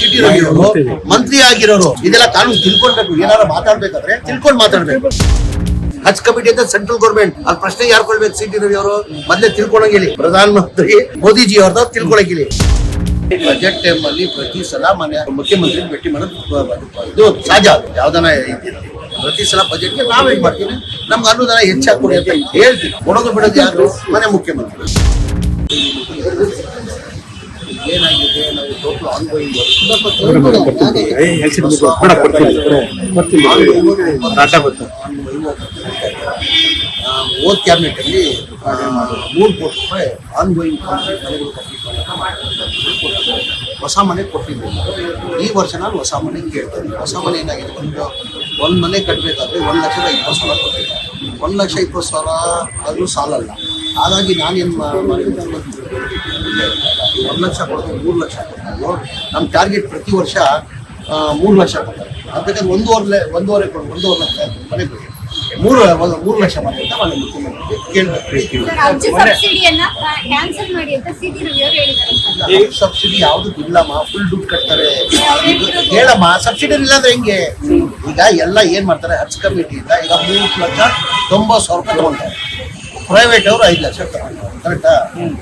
City ರವಿಯವರು ಮಂತ್ರಿ ಆಗಿರೋರು, ಇದೆಲ್ಲ ಕಾನೂನು ತಿಳ್ಕೊಳ್ಬೇಕು ಏನಾರ ಮಾತಾಡ್ಬೇಕಾದ್ರೆ ತಿಳ್ಕೊಂಡ್ ಮಾತಾಡ್ಬೇಕು. ಹಜ್ ಕಮಿಟಿ ಅಂತ ಸೆಂಟ್ರಲ್ ಗೌರ್ಮೆಂಟ್ ಅದ್ ಪ್ರಶ್ನೆ ಯಾರು ಕೊಡ್ಬೇಕು ಸಿಟಿ ರವಿ ಅವರು? ಮೊದ್ಲೇ ತಿಳ್ಕೊಳಂಗಿಲ್ಲ ಪ್ರಧಾನ ಮಂತ್ರಿ ಮೋದಿಜಿ ಅವ್ರದ್ದು ತಿಳ್ಕೊಳಂಗಿಲ್ಲ ಬಜೆಟ್ ಟೈಮ್ ಅಲ್ಲಿ ಪ್ರತಿ ಸಲ ಮನೆ ಮುಖ್ಯಮಂತ್ರಿ ಭೇಟಿ ಮಾಡೋದು ಇದು ಸಹಜ. ಯಾವ್ದನ. ಪ್ರತಿ ಸಲ ಬಜೆಟ್ಗೆ ನಾವೇನ್ ಮಾಡ್ತೀವಿ? ನಮ್ಗೆ ಅನುದಾನ ಹೆಚ್ಚಾಗಿ ಕೊಡಿ ಅಂತ ಹೇಳ್ತೀವಿ. ಕೊಡೋದು ಬಿಡೋದು ಯಾರು? ಮನೆ ಮುಖ್ಯಮಂತ್ರಿ. ಏನಾಗಿದೆ? ನಾವು ಟೋಟಲ್ ಆನ್ ಗೋಯಿಂಗ್ ಓದ್ ಕ್ಯಾಬಿನೆಟ್ ಅಲ್ಲಿ ಮೂರು ಕೋಟಿ ರೂಪಾಯಿ ಆನ್ ಗೋಯಿಂಗ್ ಮನೆಗಳು ಹೊಸ ಮನೆ ಕೊಟ್ಟಿದ್ದೀವಿ ಈ ವರ್ಷ ನಾನು ಹೊಸ ಮನೆ ಕೇಳ್ತೇನೆ. ಹೊಸ ಮನೆ ಏನಾಗಿದೆ? ಒಂದು ಒಂದು ಮನೆ ಕಟ್ಟಬೇಕಾದ್ರೆ ಒಂದು ಲಕ್ಷದ ಇಪ್ಪತ್ತು ಸಾವಿರ ಕೊಟ್ಟಿದ್ದೆ ಒಂದು ಲಕ್ಷ ಇಪ್ಪತ್ತು ಸಾವಿರ ಅದು ಸಾಲಲ್ಲ. ಹಾಗಾಗಿ ನಾನೇನು ಮಾಡಿದ್ದೀನಿ ಒಂದು ಲಕ್ಷ ಕೊಡೋದು ಮೂರು ಲಕ್ಷ ಕೊಡ್ತೀವಿ ನಮ್ಮ ಟಾರ್ಗೆಟ್ ಪ್ರತಿ ವರ್ಷ ಮೂರು ಲಕ್ಷ ಕೊಡ್ತಾರೆ. ಅದಕ್ಕೆ ಒಂದೂವರೆ ಒಂದೂವರೆ ಕೊಡು ಒಂದೂವರೆ ಲಕ್ಷ ಮನೆ ಬೇಕು ಮೂರು ಮೂರು ಲಕ್ಷ ಮನೆ ಅಂತ ಮನೆ ಮುಖ್ಯಮಂತ್ರಿ ಕೇಳಬೇಕು ಮಾಡಿ ಸಬ್ಸಿಡಿ ಯಾವ್ದು ಇಲ್ಲಮ್ಮ ಫುಲ್ ದುಡ್ಡು ಕಟ್ತಾರೆ. ಹೇಳಮ್ಮ ಸಬ್ಸಿಡಿ ಇಲ್ಲಾಂದ್ರೆ ಹೆಂಗೆ? ಈಗ ಎಲ್ಲ ಏನ್ ಮಾಡ್ತಾರೆ ಹಚ್ ಕಮಿಟಿಯಿಂದ ಈಗ ಮೂರು ಲಕ್ಷ ತೊಂಬತ್ತು ಸಾವಿರ ರೂಪಾಯಿ ತಗೊಂತಾರೆ. ಪ್ರೈವೇಟ್ ಅವರು ಐದು ಲಕ್ಷ ಕರೆಕ್ಟಾ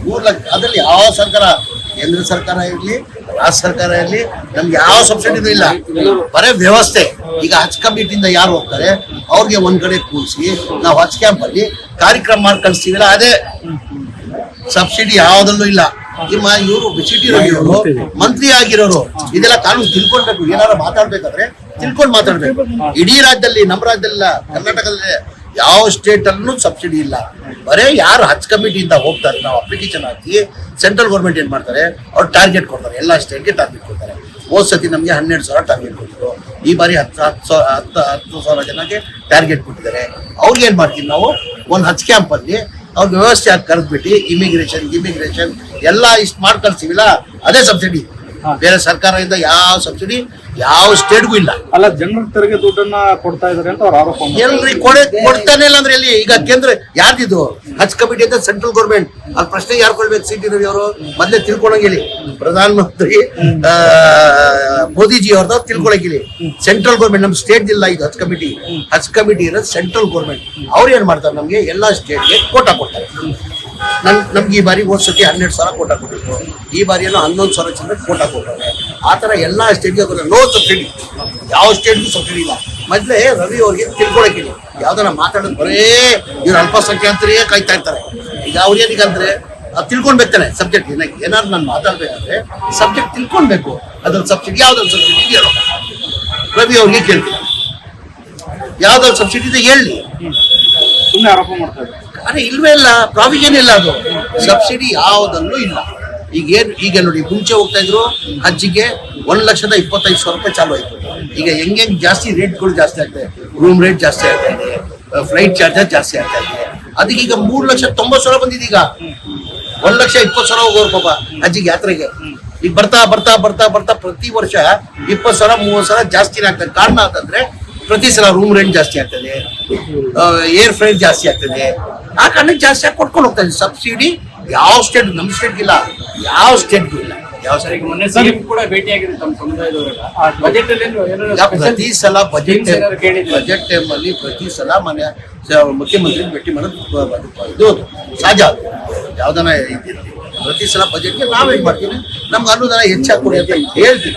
ಮೂರು ಲಕ್ಷ. ಅದ್ರಲ್ಲಿ ಯಾವ ಸರ್ಕಾರ? ಕೇಂದ್ರ ಸರ್ಕಾರ ಇರಲಿ, ರಾಜ್ಯ ಸರ್ಕಾರ ಇರಲಿ, ನಮ್ಗೆ ಯಾವ ಸಬ್ಸಿಡಿನೂ ಇಲ್ಲ. ಬರೇ ವ್ಯವಸ್ಥೆ. ಈಗ ಹಚ್ ಕಮಿಟಿಯಿಂದ ಯಾರು ಹೋಗ್ತಾರೆ? ಅವ್ರಿಗೆ ಒಂದ್ ಕಡೆ ಕೂರಿಸಿ, ನಾವು ಹಚ್ ಕ್ಯಾಂಪ್ ಅಲ್ಲಿ ಕಾರ್ಯಕ್ರಮ ಮಾಡಿ ಕಳಿಸ್ತೀವಲ್ಲ ಅದೇ ಸಬ್ಸಿಡಿ ಯಾವ್ದಲ್ಲೂ ಇಲ್ಲ. ನಿಮ್ಮ ಇವರು ಸಿಟಿ ಇರೋರು, ಮಂತ್ರಿ ಆಗಿರೋರು, ಇದೆಲ್ಲ ಕಾನೂನು ತಿಳ್ಕೊಳ್ಬೇಕು ಏನಾರ ಮಾತಾಡ್ಬೇಕಾದ್ರೆ ತಿಳ್ಕೊಂಡು ಮಾತಾಡ್ಬೇಕು. ಇಡೀ ರಾಜ್ಯದಲ್ಲಿ, ನಮ್ಮ ರಾಜ್ಯದಲ್ಲ ಕರ್ನಾಟಕದಲ್ಲಿ ಯಾವ ಸ್ಟೇಟ್ ಅಲ್ಲೂ ಸಬ್ಸಿಡಿ ಇಲ್ಲ. ಬರೇ ಯಾರು ಹಚ್ ಕಮಿಟಿಯಿಂದ ಹೋಗ್ತಾರೆ ನಾವು ಅಪ್ಲಿಕೇಶನ್ ಹಾಕಿ ಸೆಂಟ್ರಲ್ ಗೌರ್ಮೆಂಟ್ ಏನು ಮಾಡ್ತಾರೆ ಅವ್ರು ಟಾರ್ಗೆಟ್ ಕೊಡ್ತಾರೆ ಎಲ್ಲ ಸ್ಟೇಟ್ಗೆ ಟಾರ್ಗೆಟ್ ಕೊಡ್ತಾರೆ. ಹೋದ್ ಸತಿ ನಮಗೆ ಹನ್ನೆರಡು ಸಾವಿರ ಟಾರ್ಗೆಟ್ ಕೊಟ್ಟರು ಈ ಬಾರಿ ಹತ್ತು ಹತ್ತು ಸಾವಿರ ಹತ್ತು ಹತ್ತು ಸಾವಿರ ಜನಕ್ಕೆ ಟಾರ್ಗೆಟ್ ಕೊಟ್ಟಿದ್ದಾರೆ. ಅವ್ರಿಗೆ ಏನು ಮಾಡ್ತೀವಿ ನಾವು? ಒಂದು ಹಚ್ ಕ್ಯಾಂಪ್ ಅಲ್ಲಿ ಅವ್ರ ವ್ಯವಸ್ಥೆ ಆಗಿ ಕರೆದ್ಬಿಟ್ಟು ಇಮಿಗ್ರೇಷನ್ ಇಮಿಗ್ರೇಷನ್ ಎಲ್ಲ ಇಷ್ಟು ಮಾಡಿ ಅದೇ ಸಬ್ಸಿಡಿ ಬೇರೆ ಸರ್ಕಾರದಿಂದ ಯಾವ ಸಬ್ಸಿಡಿ ಯಾವ ಸ್ಟೇಟ್ಗೂ ಇಲ್ಲ. ಅಲ್ಲ ಜನರ ತೆರಿಗೆ ದುಡ್ಡನ್ನ ಕೊಡ್ತಾ ಇದಾರೆ ಅಂತ ಅವ್ರ ಆರೋಪ. ಎಲ್ರಿ ಕೊಡೆ ಕೊಡ್ತಾನೆ ಇಲ್ಲ ಅಂದ್ರೆ ಎಲ್ಲಿ? ಈಗ ಕೇಂದ್ರ ಯಾರ್ದಿದು? ಹಜ್ ಕಮಿಟಿ ಅಂತ ಸೆಂಟ್ರಲ್ ಗೌರ್ಮೆಂಟ್. ಅದ್ ಪ್ರಶ್ನೆ ಯಾರು ಕೊಡ್ಬೇಕು? ಸಿಟಿ ರವಿ ಅವರು? ಮೊದ್ಲೇ ತಿಳ್ಕೊಳಂಗಿಲ್ಲ ಪ್ರಧಾನ ಮಂತ್ರಿ ಆ, ಮೋದಿಜಿ ಅವ್ರದ್ದು ತಿಳ್ಕೊಳಂಗಿಲ್ಲ ಸೆಂಟ್ರಲ್ ಗೌರ್ಮೆಂಟ್ ನಮ್ ಸ್ಟೇಟ್ ಇಲ್ಲ ಇದು ಹಜ್ ಕಮಿಟಿ. ಹಜ್ ಕಮಿಟಿ ಇರೋದು ಸೆಂಟ್ರಲ್ ಗೌರ್ಮೆಂಟ್. ಅವ್ರು ಏನ್ ಮಾಡ್ತಾರೆ? ನಮ್ಗೆ ಎಲ್ಲಾ ಸ್ಟೇಟ್ಗೆ ಕೋಟಾ ಕೊಡ್ತಾರೆ. ನನ್ ನಮ್ಗೆ ಈ ಬಾರಿ ಹೋದ್ ಸತಿ ಹನ್ನೆರಡು ಸಾವಿರ ಕೋಟಾ ಕೊಟ್ಟಿದ್ರು. ಈ ಬಾರಿ ಎಲ್ಲ ಹನ್ನೊಂದು ಸಾವಿರ ಚಂದ ಕೋಟಾ ಕೊಟ್ಟಾರೆ ಆ ಥರ ಎಲ್ಲ ಸ್ಟೇಟ್ಗೆ ಲೋ ಸಬ್ಸಿಡಿ ಯಾವ ಸ್ಟೇಟ್ಗೂ ಸಬ್ಸಿಡಿ ಇಲ್ಲ. ಮೊದಲೇ ರವಿ ಅವ್ರಿಗೆ ತಿಳ್ಕೊಳಕಿಲ್ಲ ಯಾವ್ದಾರ ಮಾತಾಡೋದು ಬರೇ ಇವ್ರು ಅಲ್ಪಸಂಖ್ಯಾತರಿಗೆ ಕಾಯ್ತಾ ಇರ್ತಾರೆ. ಈಗ ಅವ್ರು ಏನೀಗಂದ್ರೆ ಅದು ತಿಳ್ಕೊಂಡ್ಬೇಕಾನೆ ಸಬ್ಜೆಕ್ಟ್ ಏನಾದ್ರು ನಾನು ಮಾತಾಡ್ಬೇಕಂದ್ರೆ ಸಬ್ಜೆಕ್ಟ್ ತಿಳ್ಕೊಳ್ಬೇಕು. ಅದ್ರ ಸಬ್ಸಿಡಿ ಯಾವ್ದಾದ್ರು ಸಬ್ಸಿಡಿ ಹೇಳೋ. ರವಿ ಅವ್ರಿಗೆ ಕೇಳ್ತೀನಿ. ಯಾವ್ದಾದ್ರು ಸಬ್ಸಿಡಿ ಇದೆ ಹೇಳಿ. ಸುಮ್ಮನೆ ಆರೋಪ ಮಾಡ್ತಾರೆ ಅರೆ ಇಲ್ವೇ ಇಲ್ಲ ಪ್ರಾವಿಷನ್ ಇಲ್ಲ ಅದು. ಸಬ್ಸಿಡಿ ಯಾವುದಲ್ಲೂ ಇಲ್ಲ. ಈಗ ಏನ್, ಈಗ ನೋಡಿ, ಮುಂಚೆ ಹೋಗ್ತಾ ಇದ್ರು ಹಜ್ಜಿಗೆ ಒಂದ್ ಲಕ್ಷದ ಇಪ್ಪತ್ತೈದು ಸಾವಿರ ರೂಪಾಯಿ ಚಾಲು ಆಯ್ತು. ಈಗ ಹೆಂಗೆ ಹೆಂಗ್ ಜಾಸ್ತಿ ರೇಟ್ಗಳು ಜಾಸ್ತಿ ಆಗ್ತದೆ? ರೂಮ್ ರೇಟ್ ಜಾಸ್ತಿ ಆಗ್ತಾ ಇದೆ ಫ್ಲೈಟ್ ಚಾರ್ಜಸ್ ಜಾಸ್ತಿ ಆಗ್ತಾ ಇದೆ. ಅದಕ್ಕೆ ಈಗ ಮೂರ್ ಲಕ್ಷ ತೊಂಬತ್ತು ಸಾವಿರ ಬಂದಿದೆ ಈಗ. ಒಂದ್ ಲಕ್ಷ ಇಪ್ಪತ್ತು ಸಾವಿರ ಹೋಗೋರು ಪಾಪ ಹಜ್ಜಿಗೆ ಯಾತ್ರೆಗೆ. ಈಗ ಬರ್ತಾ ಬರ್ತಾ ಬರ್ತಾ ಬರ್ತಾ ಪ್ರತಿ ವರ್ಷ ಇಪ್ಪತ್ತು ಸಾವಿರ, ಮೂವತ್ತು ಸಾವಿರ ಜಾಸ್ತಿನೇ ಆಗ್ತದೆ. ಕಾರಣ ಅಂತಂದ್ರೆ ಪ್ರತಿ ಸಲ ರೂಮ್ ರೆಂಟ್ ಜಾಸ್ತಿ ಆಗ್ತದೆ ಏರ್ ಫ್ರೈಟ್ ಜಾಸ್ತಿ ಆಗ್ತದೆ. ಆ ಕಾರಣಕ್ಕೆ ಜಾಸ್ತಿ ಆಗಿ ಕೊಟ್ಕೊಂಡು ಹೋಗ್ತಾ ಸಬ್ಸಿಡಿ ಯಾವ ಸ್ಟೇಟ್ ನಮ್ಮ ಸ್ಟೇಟ್ ಇಲ್ಲ ಯಾವ ಸ್ಟೆಪ್ ಇಲ್ಲ. ಯಾವ ಸರಿ ಮೊನ್ನೆ ಸಿಎಂ ಕೂಡ ಭೇಟಿಯಾಗಿದೆ ತಮ್ಮ ಸಮುದಾಯದವರೆಲ್ಲ. ಬಜೆಟ್ ಅಲ್ಲಿ ಪ್ರತಿ ಸಲ ಬಜೆಟ್ ಬಜೆಟ್ ಟೈಮ್ ಅಲ್ಲಿ ಪ್ರತಿ ಸಲ ಮನೆ ಮುಖ್ಯಮಂತ್ರಿ ಭೇಟಿ ಮಾಡೋದು ಇದು ಸಹಜ ಅದು. ಯಾವ್ದನ ಪ್ರತಿ ಸಲ ಬಜೆಟ್ಗೆ ನಾವೇನ್ ಮಾಡ್ತೀವಿ? ನಮ್ಗೆ ಅನುದಾನ ಹೆಚ್ಚಾಗಿ ಕೊಡಿ ಅಂತ ಹೇಳ್ತೀವಿ